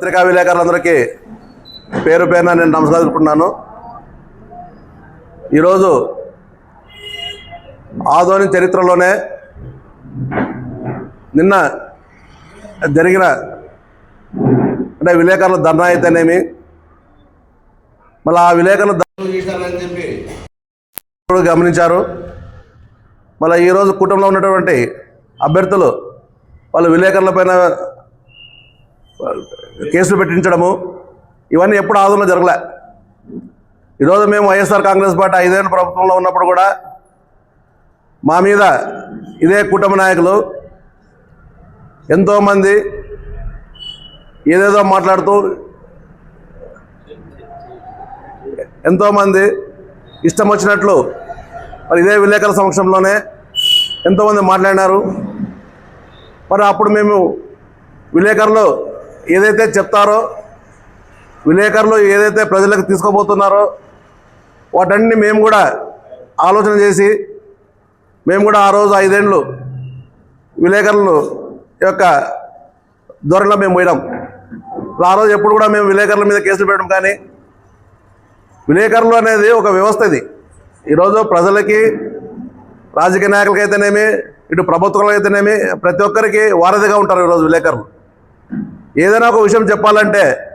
పత్రికా విలేకరులందరికీ పేరు పేరున నేను నమస్కరించుకుంటున్నాను ఈరోజు ఆదోని చరిత్రలోనే నిన్న జరిగిన అంటే విలేకరుల ధర్నా అయితేనేమి మళ్ళీ ఆ విలేకరుల ధర్నా చేశారని చెప్పి గమనించారు. మళ్ళీ ఈరోజు కుటుంబంలో ఉన్నటువంటి అభ్యర్థులు వాళ్ళ విలేకరుల పైన కేసులు పెట్టించడము ఇవన్నీ ఎప్పుడు ఆదంలో జరగలే. ఈరోజు మేము వైఎస్ఆర్ కాంగ్రెస్ పార్టీ ఐదేళ్ళ ప్రభుత్వంలో ఉన్నప్పుడు కూడా మా మీద ఇదే కుటుంబ నాయకులు ఎంతోమంది ఏదేదో మాట్లాడుతూ ఎంతోమంది ఇష్టం వచ్చినట్లు మరి ఇదే విలేకరుల సమక్షంలోనే ఎంతోమంది మాట్లాడినారు. మరి అప్పుడు మేము విలేకరులు ఏదైతే చెప్తారో విలేకరులు ఏదైతే ప్రజలకు తీసుకోబోతున్నారో వాటన్ని మేము కూడా ఆలోచన చేసి మేము కూడా ఆ రోజు ఐదేండ్లు విలేకరులు యొక్క ధోరణిలో మేము పోయినాం. ఆ రోజు ఎప్పుడు కూడా మేము విలేకరుల మీద కేసులు పెట్టడం కానీ విలేకరులు అనేది ఒక వ్యవస్థ ఇది. ఈరోజు ప్రజలకి రాజకీయ నాయకులకైతేనేమి ఇటు ప్రభుత్వాలకైతేనేమి ప్రతి ఒక్కరికి వారధిగా ఉంటారు ఈరోజు విలేకరులు. ఏదైనా ఒక విషయం చెప్పాలంటే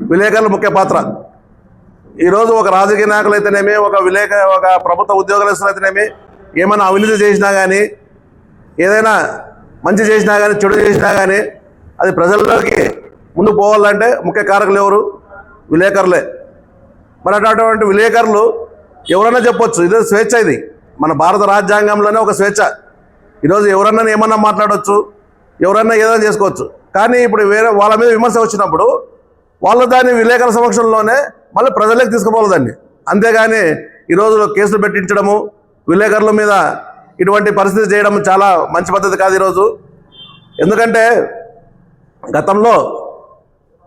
విలేకరుల ముఖ్య పాత్ర. ఈరోజు ఒక రాజకీయ నాయకులు అయితేనేమి ఒక విలేక ఒక ప్రభుత్వ ఉద్యోగస్తులు అయితేనేమి ఏమైనా అవినీతి చేసినా కానీ ఏదైనా మంచి చేసినా కానీ చెడు చేసినా కానీ అది ప్రజల్లోకి ముందు పోవాలంటే ముఖ్య కారకులు ఎవరు? విలేకరులే. మరి అటువంటి విలేకరులు ఎవరైనా చెప్పొచ్చు. ఇది స్వేచ్ఛ ఇది. మన భారత రాజ్యాంగంలోనే ఒక స్వేచ్ఛ. ఈరోజు ఎవరన్నా ఏమన్నా మాట్లాడవచ్చు ఎవరన్నా ఏదైనా చేసుకోవచ్చు. కానీ ఇప్పుడు వేరే వాళ్ళ మీద విమర్శ వచ్చినప్పుడు వాళ్ళు దాన్ని విలేకరుల సమక్షంలోనే మళ్ళీ ప్రజలకు తీసుకుపోవాలి దాన్ని అంతేగాని ఈరోజు కేసులు పెట్టించడము విలేకరుల మీద ఇటువంటి పరిస్థితి చేయడం చాలా మంచి పద్ధతి కాదు ఈరోజు. ఎందుకంటే గతంలో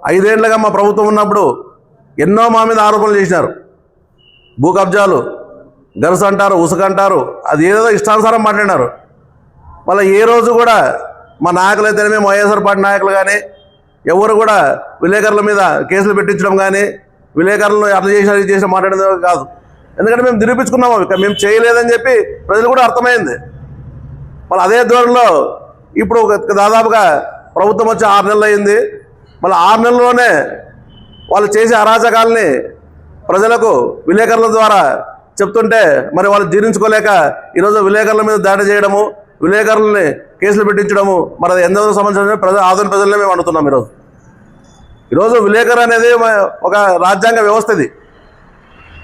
ఐదేళ్ళుగా మా ప్రభుత్వం ఉన్నప్పుడు ఎన్నో మా మీద ఆరోపణలు చేసినారు. భూ కబ్జాలు గరుస అంటారు ఉసుక అంటారు అది ఏదో ఇష్టానుసారం మాట్లాడినారు. మళ్ళీ ఏ రోజు కూడా మా నాయకులు అయితేనే వైఎస్ఆర్ పార్టీ నాయకులు కానీ ఎవరు కూడా విలేకరుల మీద కేసులు పెట్టించడం కానీ విలేకరులను అట్లా చేసిన ఇది చేసిన మాట్లాడేది కాదు. ఎందుకంటే మేము నిరూపించుకున్నాము ఇక మేము చేయలేదని చెప్పి ప్రజలు కూడా అర్థమైంది. మళ్ళీ అదే ధోరణిలో ఇప్పుడు ఒక దాదాపుగా ప్రభుత్వం వచ్చి ఆరు నెలలు అయింది. మళ్ళీ ఆరు నెలల్లోనే వాళ్ళు చేసే అరాచకాలని ప్రజలకు విలేకరుల ద్వారా చెప్తుంటే మరి వాళ్ళు జీర్ణించుకోలేక ఈరోజు విలేకరుల మీద దాడి చేయడము విలేకరులని కేసులు పెట్టించడము మరి అది ఎంతో సంబంధించిన ప్రజలు ఆధునిక ప్రజలనే మేము అడుగుతున్నాం ఈరోజు. ఈరోజు విలేకరు అనేది ఒక రాజ్యాంగ వ్యవస్థ ఇది.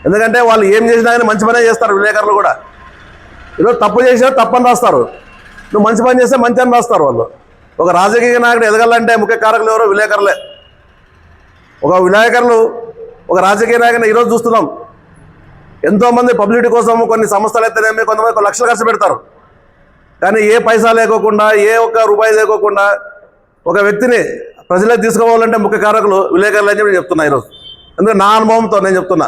ఎందుకంటే వాళ్ళు ఏం చేసినా కానీ మంచి పనే చేస్తారు విలేకరులు కూడా. ఈరోజు తప్పు చేసినా తప్పని రాస్తారు. నువ్వు మంచి పని చేస్తే మంచి అని రాస్తారు వాళ్ళు. ఒక రాజకీయ నాయకుడు ఎదగాలంటే ముఖ్య కారకులు ఎవరో విలేకరులే. ఒక విలేకరులు ఒక రాజకీయ నాయకుని ఈరోజు చూస్తున్నాం. ఎంతోమంది పబ్లిసిటీ కోసం కొన్ని సంస్థలు అయితేనేమి కొంతమంది లక్షలు ఖర్చు పెడతారు. కానీ ఏ పైసా లేకోకుండా ఏ ఒక్క రూపాయి లేకోకుండా ఒక వ్యక్తిని ప్రజలకు తీసుకోవాలంటే ముఖ్య కారకులు విలేకరులు అని చెప్పి చెప్తున్నా ఈరోజు. ఎందుకంటే నా అనుభవంతో నేను చెప్తున్నా.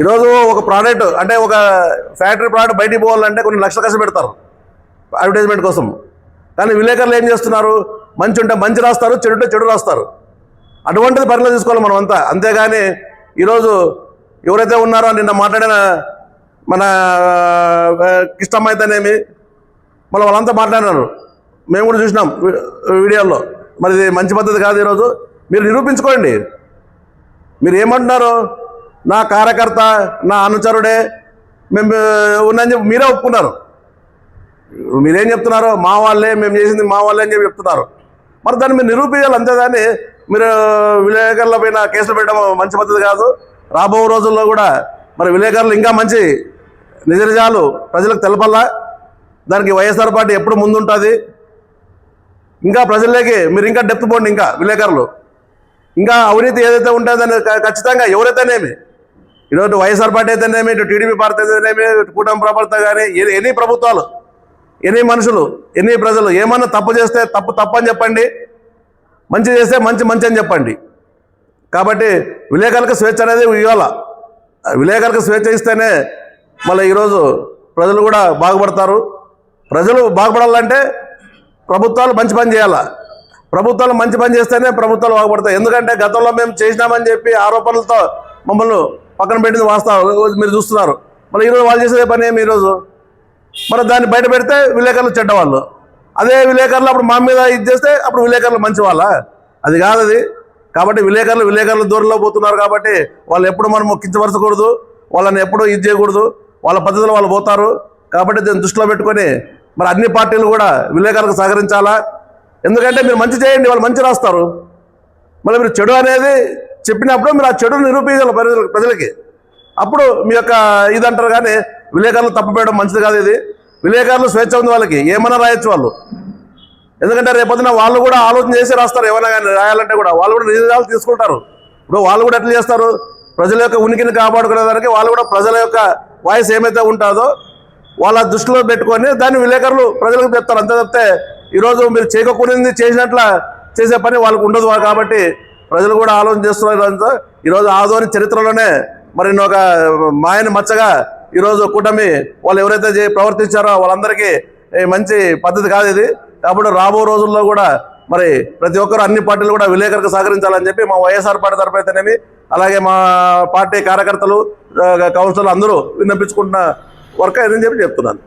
ఈరోజు ఒక ప్రోడక్ట్ అంటే ఒక ఫ్యాక్టరీ ప్రోడక్ట్ బయటికి పోవాలంటే కొన్ని లక్షలు ఖర్చు పెడతారు అడ్వర్టైజ్మెంట్ కోసం. కానీ విలేకరులు ఏం చేస్తున్నారు? మంచి ఉంటే మంచి రాస్తారు చెడు ఉంటే చెడు రాస్తారు. అటువంటిది పరిలో తీసుకోవాలి మనం అంతా అంతేగాని ఈరోజు ఎవరైతే ఉన్నారో నిన్న మాట్లాడిన మన ఆ, అయితేనేమి మళ్ళీ వాళ్ళంతా మాట్లాడినారు. మేము కూడా చూసినాం వీడియోల్లో. మరి ఇది మంచి పద్ధతి కాదు ఈరోజు. మీరు నిరూపించుకోండి. మీరు ఏమంటున్నారు? నా కార్యకర్త నా అనుచరుడే మేము ఉన్నని చెప్పి మీరే ఒప్పుకున్నారు. మీరేం చెప్తున్నారు? మా వాళ్ళే మేము చేసింది మా వాళ్ళే అని చెప్పి చెప్తున్నారు. మరి దాన్ని మీరు నిరూపించాలి అంతేదాన్ని మీరు విలేకరుల పైన కేసులు పెట్టడం మంచి పద్ధతి కాదు. రాబో రోజుల్లో కూడా మరి విలేకరులు ఇంకా మంచి నిజ నిజాలు ప్రజలకు తెలపల్లా. దానికి వైఎస్ఆర్ పార్టీ ఎప్పుడు ముందుంటుంది? ఇంకా ప్రజల్లోకి మీరు ఇంకా డెప్త్ పోండి ఇంకా విలేకరులు. ఇంకా అవినీతి ఏదైతే ఉంటుందో ఖచ్చితంగా ఎవరైతేనేమి? ఈరోజు వైఎస్ఆర్ పార్టీ అయితేనేమి? ఇటు టీడీపీ పార్టీ అయితేనేమి? ఇటు కూటమి ప్రభుత్వం కానీ ఎన్ని- ప్రభుత్వాలు ఎన్ని మనుషులు ఎన్ని ప్రజలు ఏమన్నా తప్పు చేస్తే తప్పు తప్పు అని చెప్పండి. మంచి చేస్తే మంచి మంచి అని చెప్పండి. కాబట్టి విలేకరులకు స్వేచ్ఛ అనేది ఇవ్వాల. విలేకరులకు స్వేచ్ఛ ఇస్తేనే మళ్ళీ ఈరోజు ప్రజలు కూడా బాగుపడతారు. ప్రజలు బాగుపడాలంటే ప్రభుత్వాలు మంచి పని చేయాలా. ప్రభుత్వాలు మంచి పని చేస్తేనే ప్రభుత్వాలు బాగుపడతాయి. ఎందుకంటే గతంలో మేము చేసినామని చెప్పి ఆరోపణలతో మమ్మల్ని పక్కన పెట్టింది వాస్తవం. మీరు చూస్తున్నారు. మరి ఈరోజు వాళ్ళు చేసేదే పని ఏమి ఈరోజు? మరి దాన్ని బయట పెడితే విలేకరులు చెడ్డవాళ్ళు. అదే విలేకరులు అప్పుడు మా మీద ఇది చేస్తే అప్పుడు విలేకరులు మంచి వాళ్ళ అది కాదు అది. కాబట్టి విలేకరులు విలేకరుల దూరంలో పోతున్నారు కాబట్టి వాళ్ళు ఎప్పుడు మనం కించపరచకూడదు. వాళ్ళని ఎప్పుడు ఇది చేయకూడదు. వాళ్ళ పద్ధతిలో వాళ్ళు పోతారు. కాబట్టి దీన్ని దృష్టిలో పెట్టుకొని మరి అన్ని పార్టీలు కూడా విలేకరులకు సహకరించాలా? ఎందుకంటే మీరు మంచి చేయండి వాళ్ళు మంచి రాస్తారు. మళ్ళీ మీరు చెడు అనేది చెప్పినప్పుడు మీరు ఆ చెడును నిరూపించాలి ప్రజల- ప్రజలకి. అప్పుడు మీ యొక్క ఇది అంటారు కానీ విలేకరులు తప్పుపేయడం మంచిది కాదు ఇది. విలేకరులు స్వేచ్ఛ ఉంది వాళ్ళకి ఏమైనా రాయొచ్చు వాళ్ళు. ఎందుకంటే రేపొద్దున వాళ్ళు కూడా ఆలోచన చేసి రాస్తారు ఏమైనా కానీ రాయాలంటే కూడా. వాళ్ళు కూడా నిర్ణయాలు తీసుకుంటారు. ఇప్పుడు వాళ్ళు కూడా ఎట్లా చేస్తారు? ప్రజల యొక్క ఉనికిని కాపాడుకునేదానికి వాళ్ళు కూడా ప్రజల యొక్క వాయిస్ ఏమైతే ఉంటుందో వాళ్ళ దృష్టిలో పెట్టుకొని దాన్ని విలేకరులు ప్రజలకు చెప్తారు. అంతే తప్పితే ఈరోజు మీరు చేయకూడదు చేసినట్ల చేసే పని వాళ్ళకు ఉండదు కాబట్టి ప్రజలు కూడా ఆలోచన చేస్తున్నారు. అంతా ఈరోజు ఆదోని చరిత్రలోనే మరి ఒక మాయని మచ్చగా ఈరోజు కూటమి వాళ్ళు ఎవరైతే చే- ప్రవర్తించారో వాళ్ళందరికీ మంచి పద్ధతి కాదు ఇది. కాబట్టి రాబో రోజుల్లో కూడా మరి ప్రతి ఒక్కరు అన్ని పార్టీలు కూడా విలేకరులకు సహకరించాలని చెప్పి మా వైఎస్ఆర్ పార్టీ తరపు అయితేనేమి అలాగే మా పార్టీ కార్యకర్తలు కౌన్సిలర్లు అందరూ విన్నపించుకుంటున్న వర్క్ అని చెప్పి చెప్తున్నాను.